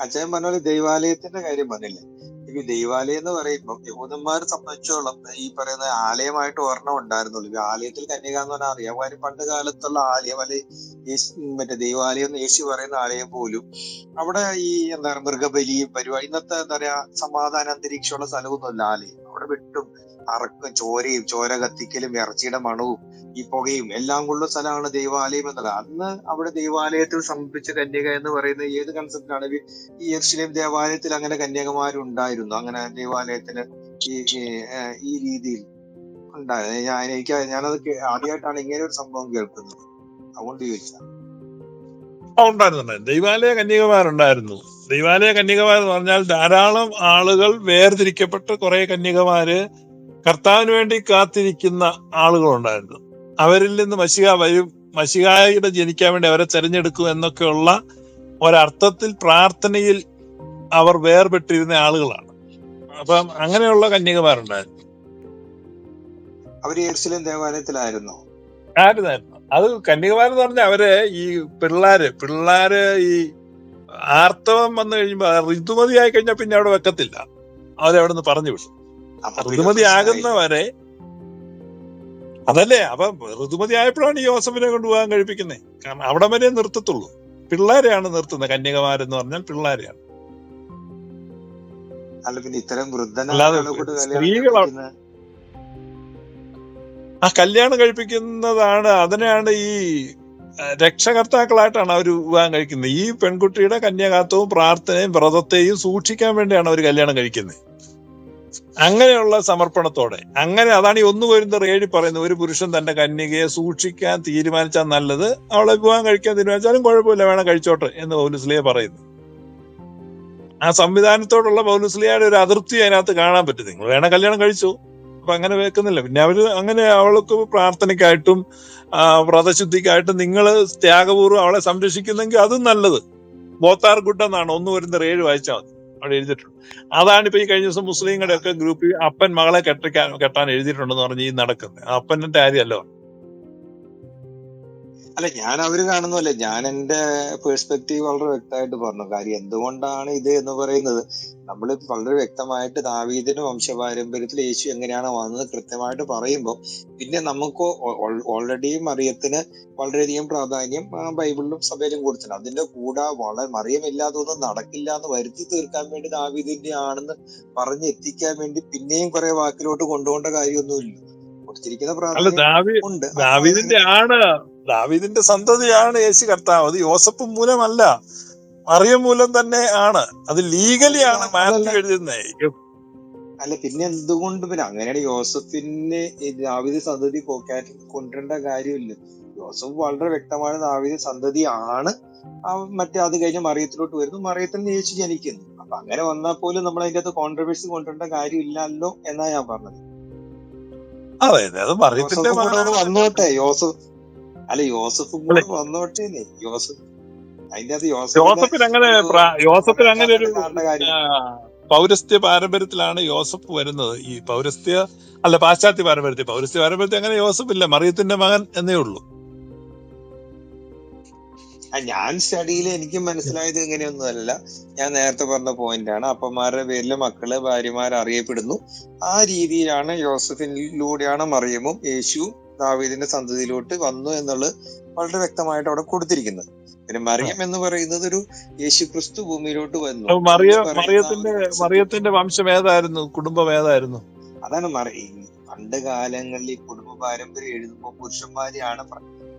അച്ഛൻ പറഞ്ഞ പോലെ ദൈവാലയത്തിന്റെ കാര്യം പറഞ്ഞില്ലേ? ഈ ദൈവാലയം എന്ന് പറയുമ്പോൾ യഹൂദന്മാരെ സംബന്ധിച്ചോളം ഈ പറയുന്ന ആലയമായിട്ട് ഒരെണ്ണം ഉണ്ടായിരുന്നുള്ളൂ. ആലയത്തിൽ കന്യക എന്ന് പറഞ്ഞാൽ അറിയാം. കാര്യം പണ്ട് കാലത്തുള്ള ആലയം അല്ലെ മറ്റേ ദൈവാലയം എന്ന് യേശു പറയുന്ന ആലയം പോലും അവിടെ ഈ എന്താ പറയുക മൃഗബലിയും പരിപാടി ഇന്നത്തെ എന്താ പറയാ സമാധാന അന്തരീക്ഷമുള്ള സ്ഥലമൊന്നുമല്ല ആലയം. അവിടെ വെട്ടും അറക്കും ചോരയും ചോര കത്തിക്കലും ഇറച്ചിയുടെ മണവും ഈ പുകയും എല്ലാം കൊണ്ടുള്ള സ്ഥലമാണ് ദൈവാലയം എന്നുള്ളത് അന്ന് അവിടെ ദൈവാലയത്തിൽ സമർപ്പിച്ച കന്യക എന്ന് പറയുന്ന ഏത് കൺസെപ്റ്റാണ് ഈ യർഷിലേം ദേവാലയത്തിൽ അങ്ങനെ കന്യകമാരുണ്ടായിരുന്നു അങ്ങനെ ദേവാലയത്തിന് ഈ ഈ, രീതിയിൽ ഉണ്ടായിരുന്നു. ഞാൻ എനിക്ക് ഞാനത് ആദ്യമായിട്ടാണ് ഇങ്ങനെ ഒരു സംഭവം കേൾക്കുന്നത്. അതുകൊണ്ട് ചോദിച്ചാ ആ, ഉണ്ടായിരുന്നു ദൈവാലയ കന്യകമാരുണ്ടായിരുന്നു. ദൈവാലയ കന്യകമാർ എന്ന് പറഞ്ഞാൽ ധാരാളം ആളുകൾ വേർതിരിക്കപ്പെട്ട് കുറെ കന്യകമാര് കർത്താവിന് വേണ്ടി കാത്തിരിക്കുന്ന ആളുകളുണ്ടായിരുന്നു. അവരിൽ നിന്ന് മഷിക വരും മഷികായുടെ ജനിക്കാൻ വേണ്ടി അവരെ തെരഞ്ഞെടുക്കും എന്നൊക്കെയുള്ള ഒരർത്ഥത്തിൽ പ്രാർത്ഥനയിൽ അവർ വേർപെട്ടിരുന്ന ആളുകളാണ്. അപ്പം അങ്ങനെയുള്ള കന്യകമാരുണ്ടായിരുന്നു. അവർ ദേവാലയത്തിലായിരുന്നോ. ആരുന്നായിരുന്നു? അത് കന്യകമാരെന്ന് പറഞ്ഞാൽ അവർ ഈ പിള്ളാര് പിള്ളാര് ഈ ആർത്തവം വന്നു കഴിയുമ്പോ ഋതുമതി ആയി കഴിഞ്ഞാൽ പിന്നെ അവിടെ വെക്കത്തില്ല. അവരവിടെ നിന്ന് പറഞ്ഞു വിട്ടു. ഋതുമതി. ആകുന്നവരെ അതല്ലേ? അപ്പൊ ഋതുമതി ആയപ്പോഴാണ് ഈ യോസഫിനെ കൊണ്ടുപോകാൻ കഴിപ്പിക്കുന്നത് കാരണം അവിടെ വരെ നിർത്തത്തുള്ളൂ. പിള്ളേരെയാണ് നിർത്തുന്നത്. കന്യകമാരെന്ന് പറഞ്ഞാൽ പിള്ളേരെയാണ്. അല്ല പിന്നെ ഇത്തരം കൊണ്ട് സ്ത്രീകൾ ആ കല്യാണം കഴിപ്പിക്കുന്നതാണ് അതിനെയാണ് ഈ രക്ഷകർത്താക്കളായിട്ടാണ് അവർ വിവാഹം കഴിക്കുന്നത്. ഈ പെൺകുട്ടിയുടെ കന്യാകാത്വവും പ്രാർത്ഥനയും വ്രതത്തെയും സൂക്ഷിക്കാൻ വേണ്ടിയാണ് അവർ കല്യാണം കഴിക്കുന്നത്. അങ്ങനെയുള്ള സമർപ്പണത്തോടെ അങ്ങനെ അതാണ് ഈ ഒന്ന് വരുന്ന ഏഴി പറയുന്നത് ഒരു പുരുഷൻ തന്റെ കന്യകയെ സൂക്ഷിക്കാൻ തീരുമാനിച്ചാൽ നല്ലത് അവളെ വിവാഹം കഴിക്കാൻ തീരുമാനിച്ചാലും കുഴപ്പമില്ല വേണം കഴിച്ചോട്ടെ എന്ന് പൗലുസ്ലിയ പറയുന്നു. ആ സംവിധാനത്തോടുള്ള പൗലുസ്ലിയയുടെ ഒരു അതൃപ്തി അതിനകത്ത് കാണാൻ പറ്റും. നിങ്ങൾ വേണം കല്യാണം കഴിച്ചു? അപ്പൊ അങ്ങനെ വെക്കുന്നില്ല. പിന്നെ അവർ അങ്ങനെ അവൾക്ക് പ്രാർത്ഥനയ്ക്കായിട്ടും വ്രതശുദ്ധിക്കായിട്ടും നിങ്ങൾ ത്യാഗപൂർവം അവളെ സംരക്ഷിക്കുന്നെങ്കിൽ അതും നല്ലത്. ബോത്താർ ഗുഡ് എന്നാണ് ഒന്ന് വരുന്ന ഏഴ് വായിച്ചാൽ മതി. അവിടെ എഴുതിയിട്ടുണ്ട്. അതാണ് ഇപ്പൊ ഈ കഴിഞ്ഞ ദിവസം മുസ്ലിങ്ങളുടെ ഒക്കെ ഗ്രൂപ്പിൽ അപ്പൻ മകളെ കെട്ടിക്കാൻ കെട്ടാൻ എഴുതിയിട്ടുണ്ടെന്ന് പറഞ്ഞ് ഈ നടക്കുന്നത് അപ്പന്റെ കാര്യമല്ലോ അല്ല ഞാൻ അവർ കാണുന്നല്ല ഞാൻ എന്റെ പേഴ്സ്പെക്റ്റീവ് വളരെ വ്യക്തമായിട്ട് പറഞ്ഞു. കാര്യം എന്തുകൊണ്ടാണ് ഇത് എന്ന് പറയുന്നത്? നമ്മൾ വളരെ വ്യക്തമായിട്ട് ദാവീദിന്റെ വംശപാരമ്പര്യത്തിൽ യേശു എങ്ങനെയാണ് വന്നത് കൃത്യമായിട്ട് പറയുമ്പോൾ പിന്നെ നമുക്ക് ഓൾറെഡി മറിയത്തിന് വളരെയധികം പ്രാധാന്യം ബൈബിളിലും സഭയിലും കൊടുത്തിട്ടുണ്ട്. അതിന്റെ കൂടെ വളരെ മറിയമില്ലാതൊന്നും നടക്കില്ല എന്ന് വരുത്തി തീർക്കാൻ വേണ്ടി ദാവീദിന്റെ ആണെന്ന് പറഞ്ഞ് എത്തിക്കാൻ വേണ്ടി പിന്നെയും കുറെ വാക്കിലോട്ട് കൊണ്ടുപോകേണ്ട കാര്യമൊന്നുമില്ല. കൊടുത്തിരിക്കുന്ന പ്രാധാന്യം ഉണ്ട്. ദാവീദിന്റെ ആണ്. ദാവീദിന്റെ സന്തതിയാണ് യേശു കർത്താവ്. അത് യോസഫ് മൂലമല്ല. മറിയം മൂലം തന്നെ ആണ്. അത് ലീഗലി ആണ് മാത്യു എഴുതുന്നത് അല്ല പിന്നെ എന്തുകൊണ്ട് പിന്നെ അങ്ങനെയാണ് യോസഫിനെ ദാവീദ് സന്തതി കോക്കാറ്റ് കൊണ്ടുവരേണ്ട കാര്യമില്ല. യോസഫ് വളരെ വ്യക്തമാണ് ദാവീദ് സന്തതി ആണ്. ആ മറ്റേ അത് കഴിഞ്ഞ് മറിയത്തിലോട്ട് വരുന്നു. മറിയത്തിൽ നിന്ന് യേശു ജനിക്കുന്നു. അപ്പൊ അങ്ങനെ വന്നാൽ പോലും നമ്മൾ അതിന്റെ അകത്ത് കോൺട്രവേഴ്സി കൊണ്ടുവരേണ്ട കാര്യമില്ലല്ലോ എന്നാ ഞാൻ പറഞ്ഞത്. അതെ അത്. മറിയത്തിന്റെ വന്നോട്ടെ. യോസഫ് അല്ല യോസഫ് കൂടെ വന്നോട്ടേ യോസഫ് അതിന്റെ അത് യോസഫ് യോസഫിന് അങ്ങനെ യോസഫിന് അങ്ങനെ ഒരു പൗരസ്ത്യ പാരമ്പര്യത്തിലാണ് യോസഫ് വരുന്നത്. ഈ പൗരസ്ത്യ അല്ല പാശ്ചാത്യ പാരമ്പര്യത്തിൽ പൗരസ്ത്യ പാരമ്പര്യത്തിൽ അങ്ങനെ യോസഫ് ഇല്ല മറിയത്തിന്റെ മകൻ എന്നേ ഉള്ളൂ. ഞാൻ സ്റ്റഡിയിൽ എനിക്ക് മനസ്സിലായത് ഇങ്ങനെയൊന്നുമല്ല. ഞാൻ നേരത്തെ പറഞ്ഞ പോയിന്റ് ആണ് അപ്പന്മാരുടെ പേരിൽ മക്കൾ ഭാര്യമാർ അറിയപ്പെടുന്നു. ആ രീതിയിലാണ് യോസഫിലൂടെയാണ് മറിയമും യേശുവും ദാവീദിന്റെ സന്തതിയിലോട്ട് വന്നു എന്നുള്ളത് വളരെ വ്യക്തമായിട്ട് അവിടെ കൊടുത്തിരിക്കുന്നത്. പിന്നെ മറിയം എന്ന് പറയുന്നത് ഒരു യേശു ക്രിസ്തു ഭൂമിയിലോട്ട് വന്നു. എന്ന് മറിയത്തിന്റെ മറിയത്തിന്റെ വംശം ഏതായിരുന്നു? കുടുംബം ഏതായിരുന്നു? അതാണ് മറി പണ്ട് കാലങ്ങളിൽ ഈ കുടുംബ പാരമ്പര്യം എഴുതുമ്പോൾ പുരുഷന്മാരെയാണ്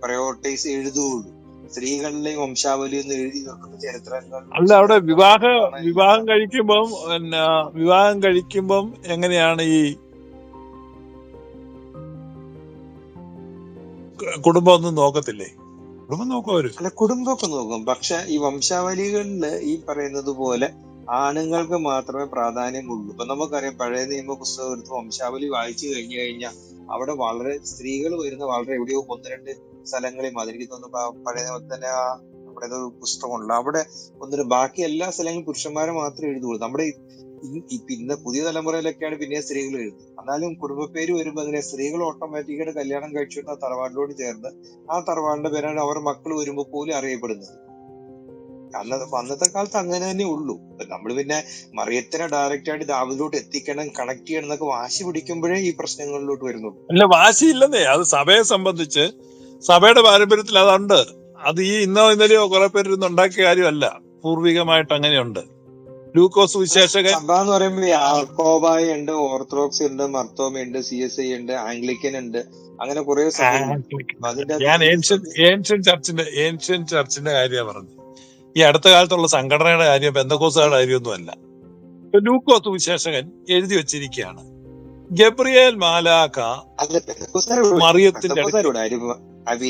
പ്രയോറിറ്റൈസ് എഴുതുകയുള്ളൂ. സ്ത്രീകളിലെ വംശാവലി ഒന്ന് എഴുതി നോക്കുന്ന ചരിത്രങ്ങൾ അല്ല അവിടെ വിവാഹ വിവാഹം കഴിക്കുമ്പം പിന്നെ വിവാഹം കഴിക്കുമ്പം എങ്ങനെയാണ് ഈ കുടുംബം ഒന്നും നോക്കത്തില്ലേ? കുടുംബം നോക്കും അവർ. അല്ല കുടുംബമൊക്കെ നോക്കും. പക്ഷെ ഈ വംശാവലികളിൽ ഈ പറയുന്നത് പോലെ ആണുങ്ങൾക്ക് മാത്രമേ പ്രാധാന്യമുള്ളൂ. ഇപ്പൊ നമുക്കറിയാം പഴയ നിയമ പുസ്തകം എടുത്ത് വംശാവലി വായിച്ചു കഴിഞ്ഞു കഴിഞ്ഞാൽ അവിടെ വളരെ സ്ത്രീകൾ വരുന്ന വളരെ എവിടെയോ ഒന്ന് രണ്ട് സ്ഥലങ്ങളിൽ അതിലേക്ക് തോന്നുന്നു പഴയ തന്നെ ആ നമ്മുടെ ഏതോ പുസ്തകമുണ്ട്. അവിടെ ഒന്നിട്ട് ബാക്കി എല്ലാ സ്ഥലങ്ങളും പുരുഷന്മാരെ മാത്രമേ എഴുതുള്ളൂ നമ്മുടെ പിന്നെ പുതിയ തലമുറയിലൊക്കെയാണ് പിന്നെ സ്ത്രീകൾ എഴുതുന്നത് എന്നാലും കുടുംബപ്പേര് വരുമ്പോ അങ്ങനെ സ്ത്രീകൾ ഓട്ടോമാറ്റിക്കായിട്ട് കല്യാണം കഴിച്ചു ആ തറവാടിനോട് ചേർന്ന് ആ തറവാടിന്റെ പേരാണ് അവർ മക്കൾ വരുമ്പോ പോലും അറിയപ്പെടുന്നത്. അന്നത്തെ അന്നത്തെ കാലത്ത് അങ്ങനെ തന്നെ ഉള്ളൂ. നമ്മൾ പിന്നെ മറിയത്തിനെ ഡയറക്റ്റ് ആയിട്ട് ദാവിലോട്ട് എത്തിക്കണം കണക്ട് ചെയ്യണം എന്നൊക്കെ വാശി പിടിക്കുമ്പോഴേ ഈ പ്രശ്നങ്ങളിലോട്ട് വരുന്നുള്ളൂ. അല്ല വാശി ഇല്ലെന്നേ. അത് സഭയെ സംബന്ധിച്ച് സഭയുടെ പാരമ്പര്യത്തിൽ അതുണ്ട്. അത് ഈ ഇന്നോ ഇന്നലെയോ കുറെ പേര് കാര്യമല്ല. പൂർവികമായിട്ട് അങ്ങനെയുണ്ട്. ലൂക്കോസ് വിശേഷകൻ. സഭ എന്ന് പറയുമ്പോൾ യാക്കോബായി ഉണ്ട് ഓർത്തഡോക്സ് ഉണ്ട് മർത്തോമ ഉണ്ട് സി എസ് ഐ ഉണ്ട് ആംഗ്ലിക്കൻ ഉണ്ട് അങ്ങനെ കുറെ ഞാൻ ഏൻഷ്യൻ ഏൻഷ്യൻ ചർച്ചിന്റെ ഏൻഷ്യൻ ചർച്ചിന്റെ കാര്യമാണ് പറഞ്ഞത്. ഈ അടുത്ത കാലത്തുള്ള സംഘടനയുടെ കാര്യം ബന്ധക്കോസുകാരുടെ കാര്യമൊന്നുമല്ല അല്ല. ലൂക്കോസ് വിശേഷകൻ എഴുതി വെച്ചിരിക്കുകയാണ്. ഗബ്രിയേൽ മാലാക്ക മറിയത്തിന്റെ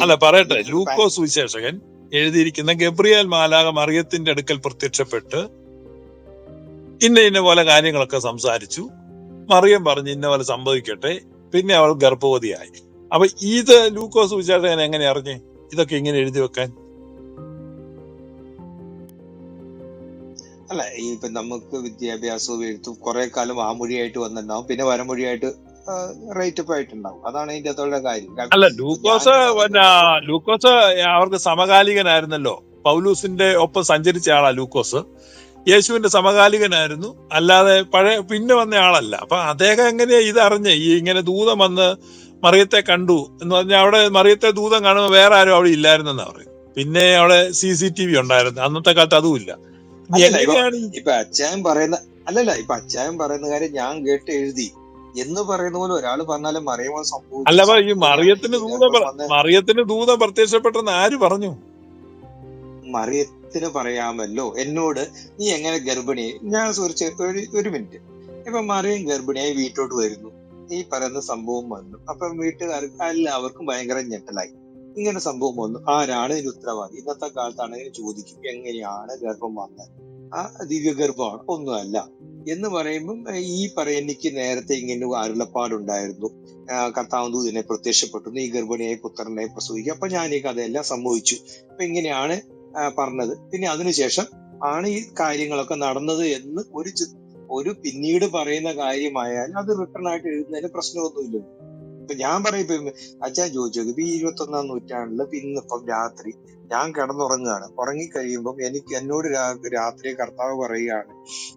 അല്ല പറയട്ടെ. ലൂക്കോസ് വിശേഷകൻ എഴുതിയിരിക്കുന്ന ഗബ്രിയേൽ മാലാക മറിയത്തിന്റെ അടുക്കൽ പ്രത്യക്ഷപ്പെട്ട് ഇന്ന ഇന്ന പോലെ കാര്യങ്ങളൊക്കെ സംസാരിച്ചു. മറിയം പറഞ്ഞു ഇന്ന പോലെ സംഭവിക്കട്ടെ. പിന്നെ അവൾ ഗർഭവതിയായി. അപ്പൊ ഇത് ലൂക്കോസ് വിശേഷകൻ എങ്ങനെ അറിഞ്ഞേ? ഇതൊക്കെ ഇങ്ങനെ എഴുതി വെക്കാൻ? അല്ല ഇപ്പൊ നമുക്ക് വിദ്യാഭ്യാസവും എഴുത്തും കുറെ കാലം ആ മൊഴിയായിട്ട് വന്നിട്ടുണ്ടാവും. പിന്നെ വരമൊഴിയായിട്ട് റേറ്റപ്പ് ആയിട്ടുണ്ടാവും. അതാണ് ഇതിന്റെ അകത്തുള്ള കാര്യം. അല്ല ലൂക്കോസ് ലൂക്കോസ് അവർക്ക് സമകാലികനായിരുന്നല്ലോ. പൗലൂസിന്റെ ഒപ്പം സഞ്ചരിച്ച ആളാ ലൂക്കോസ്. യേശുവിന്റെ സമകാലികനായിരുന്നു. അല്ലാതെ പഴയ പിന്നെ വന്ന ആളല്ല. അപ്പൊ അദ്ദേഹം എങ്ങനെയാ ഇത് അറിഞ്ഞ്? ഈ ഇങ്ങനെ ദൂതം വന്ന് മറിയത്തെ കണ്ടു എന്ന് പറഞ്ഞാൽ അവിടെ മറിയത്തെ ദൂതം കാണുമ്പോൾ വേറെ ആരും അവിടെ ഇല്ലായിരുന്നെന്നാ പറയും പിന്നെ അവിടെ സി സി ടി വി ഉണ്ടായിരുന്നു. അന്നത്തെ കാലത്ത് അതും ഇല്ല. അല്ലല്ല, ഇപ്പൊ- അച്ചായൻ പറയുന്ന അല്ലല്ല ഇപ്പൊ അച്ചായൻ പറയുന്ന കാര്യം ഞാൻ കേട്ട് എഴുതി. എന്ന് പറയുന്ന പോലെ ഒരാൾ പറഞ്ഞാലും മറിയുമ്പോൾ സംഭവം അല്ല ഈ മറിയത്തിന് ദൂതം മറിയത്തിന് ദൂതം പ്രത്യക്ഷപ്പെട്ടെന്ന് ആര് പറഞ്ഞു? മറിയത്തിന് പറയാമല്ലോ? എന്നോട് നീ എങ്ങനെ ഗർഭിണി ഞാൻ ഒരു ചെ- ഒരു ഒരു മിനിറ്റ്. ഇപ്പൊ മറിയം ഗർഭിണിയായി വീട്ടോട്ട് വരുന്നു. ഈ പറയുന്ന സംഭവം വന്നു. അപ്പൊ വീട്ടുകാർക്ക് എല്ലാവർക്കും ഭയങ്കര ഞെട്ടലായി. ഇങ്ങനെ സംഭവം വന്നു. ആരാണ് ഇതിന് ഉത്തരവാദി? ഇന്നത്തെ കാലത്താണെങ്കിൽ ചോദിക്കും എങ്ങനെയാണ് ഗർഭം വന്നത്? ആ ദിവ്യ ഗർഭമാണ് ഒന്നുമല്ല. എന്ന് പറയുമ്പം ഈ പറയ എനിക്ക് നേരത്തെ ഇങ്ങനെ അരുളപ്പാടുണ്ടായിരുന്നു. കർത്താവ് ദൂതിനെ പ്രത്യക്ഷപ്പെട്ടു. നീ ഗർഭിണിയായി പുത്രനെ പ്രസവിക്കുക. അപ്പൊ ഞാൻ ഈ കഥയെല്ലാം സംഭവിച്ചു അപ്പൊ ഇങ്ങനെയാണ് പറഞ്ഞത്. പിന്നെ അതിനുശേഷം ആണ് ഈ കാര്യങ്ങളൊക്കെ നടന്നത് എന്ന് ഒരു ഒരു പിന്നീട് പറയുന്ന കാര്യമായാൽ അത് റിട്ടേൺ ആയിട്ട് എഴുതുന്നതിന് പ്രശ്നമൊന്നുമില്ല. ഇപ്പൊ ഞാൻ പറയും ഇപ്പൊ അച്ഛൻ ചോദിച്ചത് ഇപ്പൊ ഈ ഇരുപത്തി ഒന്നാം നൂറ്റാണ്ടിൽ ഇന്നിപ്പം രാത്രി ഞാൻ കിടന്നുറങ്ങുകയാണ്. ഉറങ്ങിക്കഴിയുമ്പം എനിക്ക് എന്നോട് രാത്രി കർത്താവ് പറയുകയാണ്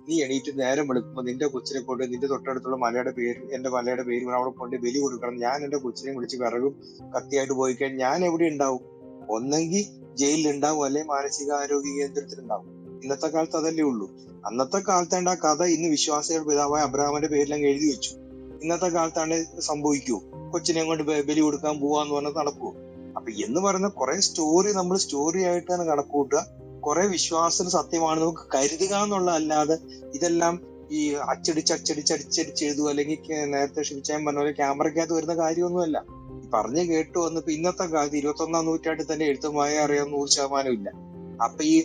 നീ എണീറ്റ് നേരം വിളിക്കുമ്പോൾ നിന്റെ കൊച്ചിനെ കൊണ്ട് നിന്റെ തൊട്ടടുത്തുള്ള മലയുടെ പേര് എന്റെ മലയുടെ പേര് അവിടെ കൊണ്ട് ബലി കൊടുക്കണം. ഞാൻ എന്റെ കൊച്ചിനെ വിളിച്ച് വിറകും കത്തിയായിട്ട് പോയി കഴിഞ്ഞാൽ ഞാൻ എവിടെ ഉണ്ടാവും? ഒന്നെങ്കിൽ ജയിലിൽ ഉണ്ടാവും അല്ലെ മാനസികാരോഗ്യ കേന്ദ്രത്തിൽ ഉണ്ടാവും ഇന്നത്തെ കാലത്ത് അതല്ലേ ഉള്ളൂ. അന്നത്തെ കാലത്താണ്ട് ആ കഥ ഇന്ന് വിശ്വാസികളുടെ പിതാവായ അബ്രഹാമിന്റെ പേരിലങ്ങ് എഴുതി വെച്ചു. ഇന്നത്തെ കാലത്താണ് സംഭവിക്കൂ. കൊച്ചിനെ കൊണ്ട് ബലി കൊടുക്കാൻ പോവാന്ന് പറഞ്ഞാൽ നടക്കുവോ അപ്പൊ എന്ന് പറയുന്ന കുറെ സ്റ്റോറി നമ്മൾ സ്റ്റോറി ആയിട്ടാണ് കണക്കൂട്ടുക. കുറെ വിശ്വാസത്തിന് സത്യമാണ് നമുക്ക് കരുതുക എന്നുള്ള അല്ലാതെ ഇതെല്ലാം ഈ അച്ചടിച്ച് അച്ചടിച്ച് അടിച്ചടിച്ച് എഴുതുക അല്ലെങ്കിൽ നേരത്തെ ഷിവിച്ചാൻ പറഞ്ഞ പോലെ ക്യാമറയ്ക്കകത്ത് വരുന്ന കാര്യമൊന്നുമല്ല. പറഞ്ഞു കേട്ടു വന്നപ്പോ ഇന്നത്തെ കാലത്ത് ഇരുപത്തി ഒന്നാം നൂറ്റാണ്ടിൽ തന്നെ എഴുത്തുമായ അറിയാൻ നൂറ് ശതമാനം ഇല്ല. അപ്പൊ ഈ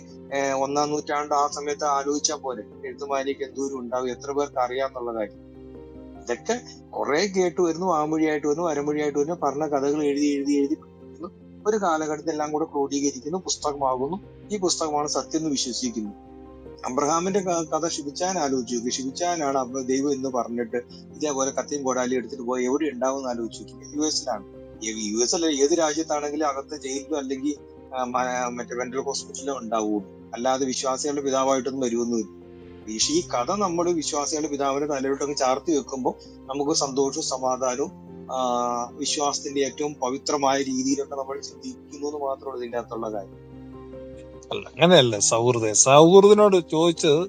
ഒന്നാം നൂറ്റാണ്ട് ആ സമയത്ത് ആലോചിച്ചാൽ പോലെ എഴുത്തുമാരിക്ക് എന്തോരം ഉണ്ടാവും എത്ര പേർക്ക് അറിയാന്നുള്ള കാര്യം. ഇതൊക്കെ കുറെ കേട്ടു വരുന്നു ആമൊഴിയായിട്ട് വരുന്നു അരമൊഴിയായിട്ട് വരുന്നു പറഞ്ഞ കഥകൾ എഴുതി എഴുതി എഴുതി ഒരു കാലഘട്ടത്തിൽ എല്ലാം കൂടെ ക്രോഡീകരിക്കുന്നു പുസ്തകമാകുന്നു. ഈ പുസ്തകമാണ് സത്യം എന്ന് വിശ്വസിക്കുന്നു. അബ്രഹാമിന്റെ കഥ ഷിബിച്ചാൻ ആലോചിച്ചു നോക്കി. ദൈവം എന്ന് പറഞ്ഞിട്ട് ഇതേപോലെ കത്തിയും കോടാലി എടുത്തിട്ട് പോയി എവിടെ ഉണ്ടാവും എന്ന് ആലോചിച്ചു യു എസിലാണ്. യു എസ് ഏത് രാജ്യത്താണെങ്കിലും അകത്ത് ജയിലിലോ അല്ലെങ്കിൽ മറ്റേ മെന്റൽ ഹോസ്പിറ്റലിലോ ഉണ്ടാവുള്ളൂ. അല്ലാതെ വിശ്വാസികളുടെ പിതാവായിട്ടൊന്നും വരുമൊന്നുമില്ല ഈ കഥ നമ്മൾ വിശ്വാസികളുടെ പിതാവിന്റെ തലയിലോട്ടൊക്കെ ചാർത്തി വെക്കുമ്പോൾ നമുക്ക് സന്തോഷവും സമാധാനവും വിശ്വാസത്തിന്റെ ഏറ്റവും പവിത്രമായ രീതിയിലൊക്കെ നമ്മൾ ചിന്തിക്കുന്നു എന്ന് മാത്രമാണ് ഇതിന്റെ അകത്തുള്ള കാര്യം. അല്ല അങ്ങനെയല്ല. സൗഹൃദം. സൗഹൃദിനോട് ചോദിച്ചത്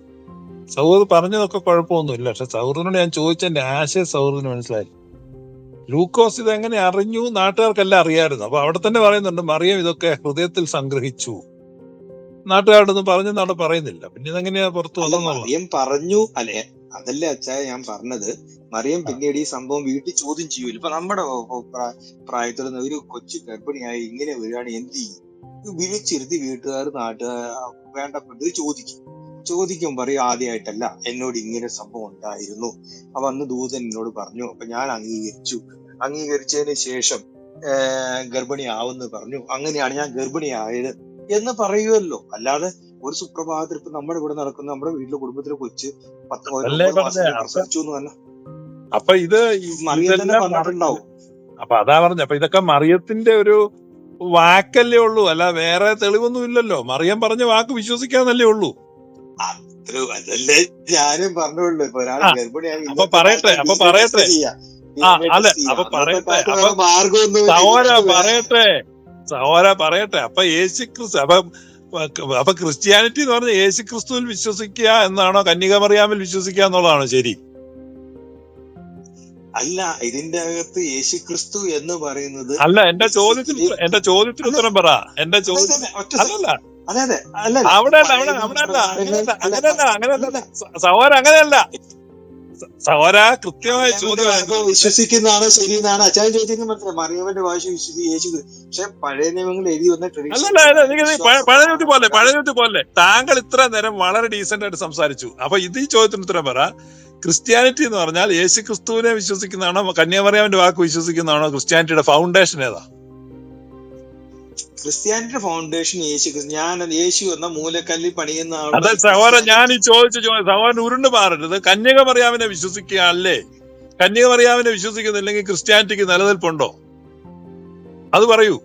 സൗഹൃദ് പറഞ്ഞതൊക്കെ കുഴപ്പമൊന്നുമില്ല. പക്ഷെ സൗഹൃദിനോട് ഞാൻ ചോദിച്ചതിന്റെ ആശയ സൗഹൃദിന് മനസ്സിലായി. ലൂക്കോസ് ഇത് എങ്ങനെ അറിഞ്ഞു? നാട്ടുകാർക്കെല്ലാം അറിയായിരുന്നു. അപ്പൊ അവിടെ തന്നെ പറയുന്നുണ്ട് മറിയം ഇതൊക്കെ ഹൃദയത്തിൽ സംഗ്രഹിച്ചു. നാട്ടുകാരോടൊന്നും പറഞ്ഞു അവിടെ പറയുന്നില്ല. പിന്നെ ഇതെങ്ങനെയാ പുറത്തു മറിയം പറഞ്ഞു അല്ലെ? അതല്ലേ അച്ഛാ ഞാൻ പറഞ്ഞത്. മറിയം പിന്നീട് ഈ സംഭവം വീട്ടിൽ ചോദ്യം ചെയ്യൂല. ഇപ്പൊ നമ്മുടെ പ്രാ- പ്രായത്തിൽ നിന്ന് ഒരു കൊച്ചു ഗർഭിണിയായി ഇങ്ങനെ വരികയാണ് എന്ത് ചെയ്യും? വിളിച്ചിരുത്തി വീട്ടുകാർ നാട്ടുകാർ വേണ്ടപ്പെട്ടത് ചോദിക്കും. ചോദിക്കും പറയും ആദ്യമായിട്ടല്ല എന്നോട് ഇങ്ങനെ സംഭവം ഉണ്ടായിരുന്നു. അപ്പൊ അന്ന് ദൂതൻ എന്നോട് പറഞ്ഞു അപ്പൊ ഞാൻ അംഗീകരിച്ചു. അംഗീകരിച്ചതിന് ശേഷം ഗർഭിണിയാവെന്ന് പറഞ്ഞു. അങ്ങനെയാണ് ഞാൻ ഗർഭിണിയായത് എന്ന് പറയുമല്ലോ. അല്ലാതെ ഒരു സുപ്രഭാതത്തിൽ ഇപ്പൊ നമ്മുടെ ഇവിടെ നടക്കുന്ന നമ്മുടെ വീട്ടിലെ കുടുംബത്തിലെ കൊച്ച് പത്ത് പ്രസവിച്ചു എന്ന് അപ്പൊ ഇത് പറഞ്ഞിട്ടുണ്ടാവും അപ്പൊ അതാ പറഞ്ഞ അപ്പൊ ഇതൊക്കെ മറിയത്തിന്റെ ഒരു വാക്കല്ലേ ഉള്ളൂ. അല്ല വേറെ തെളിവൊന്നും ഇല്ലല്ലോ. മറിയം പറഞ്ഞ വാക്ക് വിശ്വസിക്കാന്നല്ലേ ഉള്ളൂ. അത്രേ അതല്ലേ ഞാനും പറഞ്ഞുള്ളൂ. അപ്പൊ പറയട്ടെ, അപ്പൊ പറയട്ടെ. അല്ല, അപ്പൊ പറയട്ടെ, സഹോര പറയട്ടെ. സഹോര പറയട്ടെ. അപ്പൊ യേശു ക്രിസ്തു അപ്പൊ അപ്പൊ ക്രിസ്ത്യാനിറ്റി എന്ന് പറഞ്ഞ യേശു ക്രിസ്തുവിൽ വിശ്വസിക്കുക എന്നാണോ കന്യക മറിയാമിൽ വിശ്വസിക്കുക എന്നുള്ളതാണോ ശരി? അല്ല ഇതിന്റെ അകത്ത് യേശു ക്രിസ്തു എന്ന് പറയുന്നത് അല്ല എന്റെ ചോദ്യത്തിന് എന്റെ ചോദ്യത്തിന് ഉത്തരം പറ. എന്റെ ചോദ്യം അല്ലല്ല. അല്ല അവിടെ അല്ല അവിടെ അങ്ങനെയല്ല അങ്ങനെയല്ല. അങ്ങനെയല്ല സഹോര അങ്ങനെയല്ല. സഹോര കൃത്യമായ ചോദ്യം വിശ്വസിക്കുന്നതാണ് ശരി എന്നാണ് അച്ഛൻ ചോദിക്കുന്നത് മനസ്സിലായി മറിയവന്റെ ഭാഷ വിശ്വസി യേശു പക്ഷെ പഴയ നിയമങ്ങൾ എഴുതി വന്ന അല്ലല്ല അല്ല നിങ്ങൾ പഴയ ചോദ്യം പോലെ പഴയ ചോദ്യം പോലെ. താങ്കൾ ഇത്ര നേരം വളരെ ഡീസന്റ് ആയിട്ട് സംസാരിച്ചു. അപ്പൊ ഇത് ഈ ചോദ്യത്തിന് ഉത്തരം പറ. ക്രിസ്ത്യാനിറ്റി എന്ന് പറഞ്ഞാൽ യേശു ക്രിസ്തുവിനെ വിശ്വസിക്കുന്നതാണോ കന്യാമറിയാമന്റെ വാക്ക് വിശ്വസിക്കുന്നതാണോ ക്രിസ്ത്യാനിറ്റിയുടെ ഫൗണ്ടേഷൻ ഏതാ? ക്രിസ്ത്യാനിയുടെ ഫൗണ്ടേഷൻ യേശു ഞാൻ യേശു എന്ന മൂലക്കല്ലിൽ പണിയുന്ന ആളുടെ സഹോദരൻ ഞാൻ ഈ ചോദിച്ച സഹോദരൻ ഉരുണ്ട് മാറരുത്. കന്യക മറിയാമിനെ വിശ്വസിക്കുക അല്ലേ കന്യക മറിയാമിനെ വിശ്വസിക്കുന്നില്ലെങ്കിൽ ക്രിസ്ത്യാനിറ്റിക്ക് നിലനിൽപ്പുണ്ടോ? അത് പറയൂ.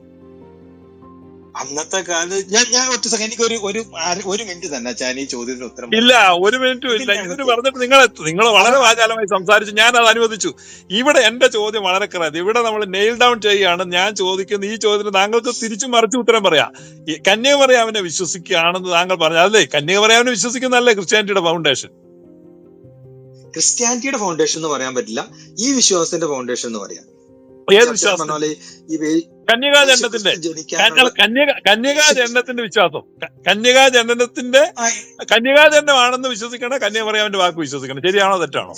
അന്നത്തെ കാലത്ത് ഞാൻ ഞാൻ ഒറ്റ സെക്കൻഡ് എനിക്ക് ഒരു ഒരു ഒരു മിനിറ്റ് തന്നെ ചാൻ ഈ ചോദ്യത്തിന് ഉത്തരം ഇല്ല ഒരു മിനിറ്റും ഇല്ല. ഇതിന് പറഞ്ഞിട്ട് നിങ്ങൾ നിങ്ങൾ വളരെ വാചാലമായി സംസാരിച്ചു. ഞാൻ അത് അനുവദിച്ചു. ഇവിടെ എന്റെ ചോദ്യം വളരെ കറത് ഇവിടെ നമ്മൾ നെയിൽ ഡൗൺ ചെയ്യുകയാണ്. ഞാൻ ചോദിക്കുന്ന ഈ ചോദ്യത്തിന് താങ്കൾക്ക് തിരിച്ചു മറിച്ച് ഉത്തരം പറയാം. ഈ കന്യാകുമറിയാവിനെ വിശ്വസിക്കുകയാണെന്ന് താങ്കൾ പറഞ്ഞു. അല്ലേ കന്യാകുമറിയാവിനെ വിശ്വസിക്കുന്നതല്ലേ ക്രിസ്ത്യാനിറ്റിയുടെ ഫൗണ്ടേഷൻ ക്രിസ്ത്യാനിറ്റിയുടെ ഫൗണ്ടേഷൻ എന്ന് പറയാൻ പറ്റില്ല. ഈ വിശ്വാസത്തിന്റെ ഫൗണ്ടേഷൻ എന്ന് പറയാം. ഏത് വിശ്വാസം വേ- കന്യകാ യേശു ജനനത്തിന്റെ ക്രിസ്തു ജനിക്കാനുള്ള കന്യക കന്യകാ വിശ്വാസം. ക- കന്യകാ ജനനത്തിന്റെ ആ, കന്യകാ വിശ്വസിക്കണം കന്യാകുമറിയാവിന്റെ വാക്ക് വിശ്വസിക്കണം. ശരിയാണോ തെറ്റാണോ?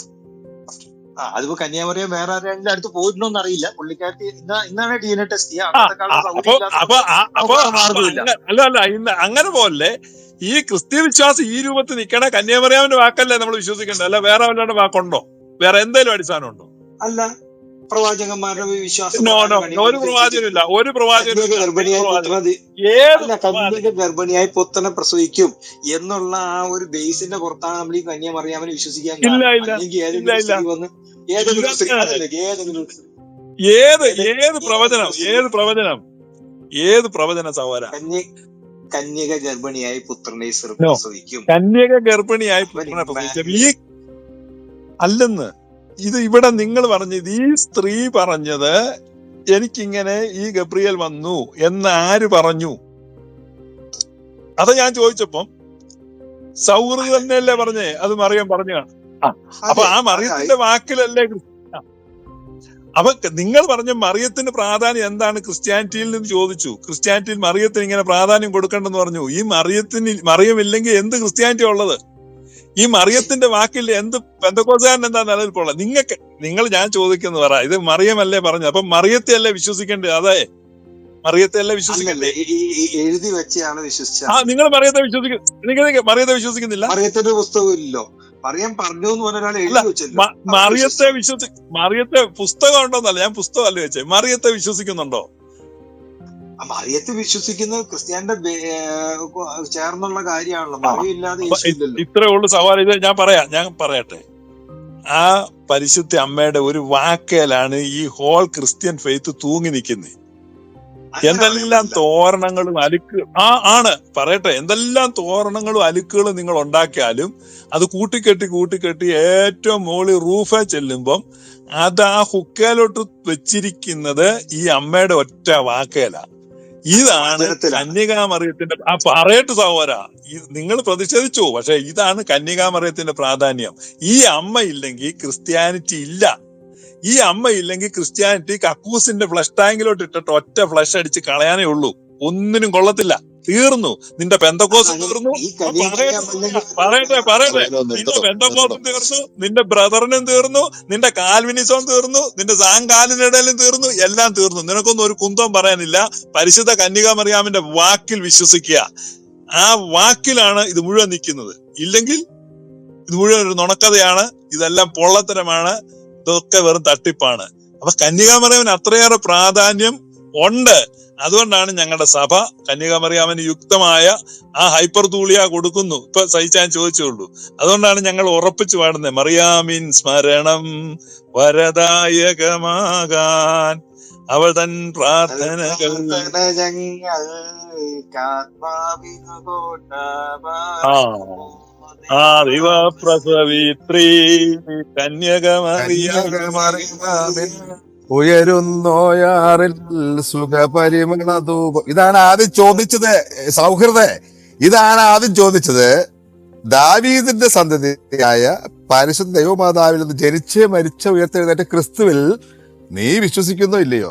അതിപ്പോ കന്യാമറിയം വേറെ ആരെങ്കിലും അടുത്ത് പോയിട്ടുണ്ടോന്ന് അറിയില്ല. പുള്ളിക്കാരത്തി ഇന്ന ഇന്നാണ് ഡി എൻ എ ടെസ്റ്റ് അല്ല അല്ല ഇന്ന് അങ്ങനെ പോലെ ഈ ക്രിസ്ത്യ വിശ്വാസം ഈ രൂപത്തിൽ നിൽക്കണ കന്യാമറിയാമന്റെ വാക്കല്ലേ നമ്മൾ വിശ്വസിക്കേണ്ടത്? അല്ല വേറെ വല്ലാണ്ട് വാക്കുണ്ടോ? വേറെ എന്തെങ്കിലും അടിസ്ഥാനം ഉണ്ടോ അല്ല പ്രവാചകന്മാരുടെ വിശ്വാസം നോ നോ ഒരു പ്രവാചകനില്ല ഒരു പ്രവാചകനും ഗർഭിണിയായി ഗർഭിണിയായി പുത്രനെ പ്രസവിക്കും എന്നുള്ള ആ ഒരു ബേസിന്റെ പുറത്താണ് നമ്മൾ ഈ കന്യാമറിയാമനെ വിശ്വസിക്കാൻ. അല്ലെങ്കിൽ ഏതെങ്കിലും. സ്ത്രീ വന്ന് ഏതെങ്കിലും. സ്ത്രീ ഏതെങ്കിലും ഏത് ഏത് പ്രവചനം? ഏത് പ്രവചനം? ഏത് പ്രവചന സഹോദര കന്യ കന്യക ഗർഭിണിയായി പുത്രനെ പ്രസവിക്കും. കന്യക ഗർഭിണിയായി പുത്രനെ പ്രസവിക്കും ഈ അല്ലെന്ന്. ഇത് ഇവിടെ നിങ്ങൾ പറഞ്ഞത് ഈ സ്ത്രീ പറഞ്ഞത് എനിക്കിങ്ങനെ ഈ ഗബ്രിയൽ വന്നു എന്ന് ആര് പറഞ്ഞു? അത ഞാൻ ചോദിച്ചപ്പം സൗഹൃദ തന്നെയല്ലേ പറഞ്ഞേ? അത് മറിയം പറഞ്ഞാണ് അപ്പൊ ആ മറിയത്തിന്റെ വാക്കിലല്ലേ. അപ്പൊ നിങ്ങൾ പറഞ്ഞ മറിയത്തിന്റെ പ്രാധാന്യം എന്താണ്? ക്രിസ്ത്യാനിറ്റിയിൽ നിന്ന് ചോദിച്ചു. ക്രിസ്ത്യാനിറ്റിയിൽ മറിയത്തിന് ഇങ്ങനെ പ്രാധാന്യം കൊടുക്കണ്ടെന്ന് പറഞ്ഞു. ഈ മറിയത്തിന് മറിയമില്ലെങ്കിൽ എന്ത് ക്രിസ്ത്യാനിറ്റി ഉള്ളത്? ഈ മറിയത്തിന്റെ വാക്കിൽ എന്ത് പെന്തക്കോസുകാരൻ എന്താ നിലനിൽപ്പുള്ള നിങ്ങൾക്ക് നിങ്ങൾ ഞാൻ ചോദിക്കുന്നു പറ. ഇത് മറിയമല്ലേ പറഞ്ഞു അപ്പൊ മറിയത്തെ അല്ലേ വിശ്വസിക്കേണ്ടത്? അതെ മറിയത്തെ അല്ലേ വിശ്വസിക്കണ്ടേ എഴുതി വെച്ചാണ് വിശ്വസിച്ചത്. ആ നിങ്ങൾ മറിയത്തെ വിശ്വസിക്കുന്നു നിങ്ങൾ മറിയത്തെ വിശ്വസിക്കുന്നില്ല? മറിയത്തിന്റെ പുസ്തകം ഇല്ലല്ലോ മറിയം പറഞ്ഞു എന്ന് പറഞ്ഞ ഒരാൾ എഴുതി വെച്ചല്ലോ. മറിയത്തെ വിശ്വസി മറിയത്തെ പുസ്തകം ഉണ്ടോന്നല്ല ഞാൻ പുസ്തകമല്ല വെച്ചേ. മറിയത്തെ വിശ്വസിക്കുന്നുണ്ടോ? മറിയത്തെ വിശ്വസിക്കുന്നത് ക്രിസ്ത്യാനിന്റെ ചേർന്നുള്ള കാര്യമാണല്ലോ. ഇത്രേ ഉള്ളു സവാൽ ഇത് ഞാൻ പറയാം ഞാൻ പറയട്ടെ. ആ പരിശുദ്ധ അമ്മയുടെ ഒരു വാക്കേലാണ് ഈ ഹോൾ ക്രിസ്ത്യൻ ഫെയ്ത്ത് തൂങ്ങി നിൽക്കുന്നത് എന്തെല്ലാം തോരണങ്ങളും അലുക്ക് ആ ആണ്. പറയട്ടെ എന്തെല്ലാം തോരണങ്ങളും അലുക്കുകളും നിങ്ങൾ ഉണ്ടാക്കിയാലും അത് കൂട്ടിക്കെട്ടി കൂട്ടിക്കെട്ടി ഏറ്റവും മുകളിൽ റൂഫേ ചെല്ലുമ്പം അത് ആ ഹുക്കേലോട്ട് വെച്ചിരിക്കുന്നത് ഈ അമ്മയുടെ ഒറ്റ വാക്കേല. ഇതാണ് കന്യകാമറിയത്തിന്റെ ആ പറയട്ട് സഹോദര. നിങ്ങൾ പ്രതിഷേധിച്ചു പക്ഷെ ഇതാണ് കന്യകാമറിയത്തിന്റെ പ്രാധാന്യം. ഈ അമ്മ ഇല്ലെങ്കിൽ ക്രിസ്ത്യാനിറ്റി ഇല്ല. ഈ അമ്മ ഇല്ലെങ്കിൽ ക്രിസ്ത്യാനിറ്റി കക്കൂസിന്റെ ഫ്ലഷ് ടാങ്കിലോട്ട് ഇട്ടിട്ട് ഒറ്റ ഫ്ലഷ് അടിച്ച് കളയാനേ ഉള്ളൂ. ഒന്നിനും കൊള്ളത്തില്ല. തീർന്നു. നിന്റെ പെന്തക്കോസ് തീർന്നു. പറയട്ടെ പറയട്ടെ നിന്റെ പെന്തക്കോസും തീർന്നു നിന്റെ ബ്രദറിനും തീർന്നു നിന്റെ കാൽവിനിസവും തീർന്നു നിന്റെ സാങ്കാലിനിടയിലും തീർന്നു എല്ലാം തീർന്നു. നിനക്കൊന്നും ഒരു കുന്തം പറയാനില്ല. പരിശുദ്ധ കന്യക മറിയാമിന്റെ വാക്കിൽ വിശ്വസിക്കുക. ആ വാക്കിലാണ് ഇത് മുഴുവൻ നിൽക്കുന്നത്. ഇല്ലെങ്കിൽ ഇത് മുഴുവൻ ഒരു നുണക്കഥയാണ്. ഇതെല്ലാം പൊള്ളത്തരമാണ്. ഇതൊക്കെ വെറും തട്ടിപ്പാണ്. അപ്പൊ കന്യകാമറിയാമിന് അത്രയേറെ പ്രാധാന്യം ഉണ്ട്. അതുകൊണ്ടാണ് ഞങ്ങളുടെ സഭ കന്യകാമറിയാമിന് യുക്തമായ ആ ഹൈപ്പർ തൂളിയ കൊടുക്കുന്നു. ഇപ്പൊ സഹിച്ചാൻ ചോദിച്ചുള്ളൂ. അതുകൊണ്ടാണ് ഞങ്ങൾ ഉറപ്പിച്ചു പാടുന്നത് മറിയാമിൻ സ്മരണം വരദായകമാകാൻ അവൾ തൻ പ്രാർത്ഥനകൾ ആ ആ ഉയരുന്നോയാറിൽ സുഖപരിമള ധൂപം ഇതാണ് ആദ്യം ചോദിച്ചത് സൗഹൃദ. ഇതാണ് ആദ്യം ചോദിച്ചത്. ദാവീദിന്റെ സന്തതിയായ പരിശുദ്ധ ദൈവമാതാവിൽ നിന്ന് ജനിച്ച് മരിച്ച ഉയർത്തെഴുന്നേറ്റ ക്രിസ്തുവിൽ നീ വിശ്വസിക്കുന്നോ ഇല്ലയോ?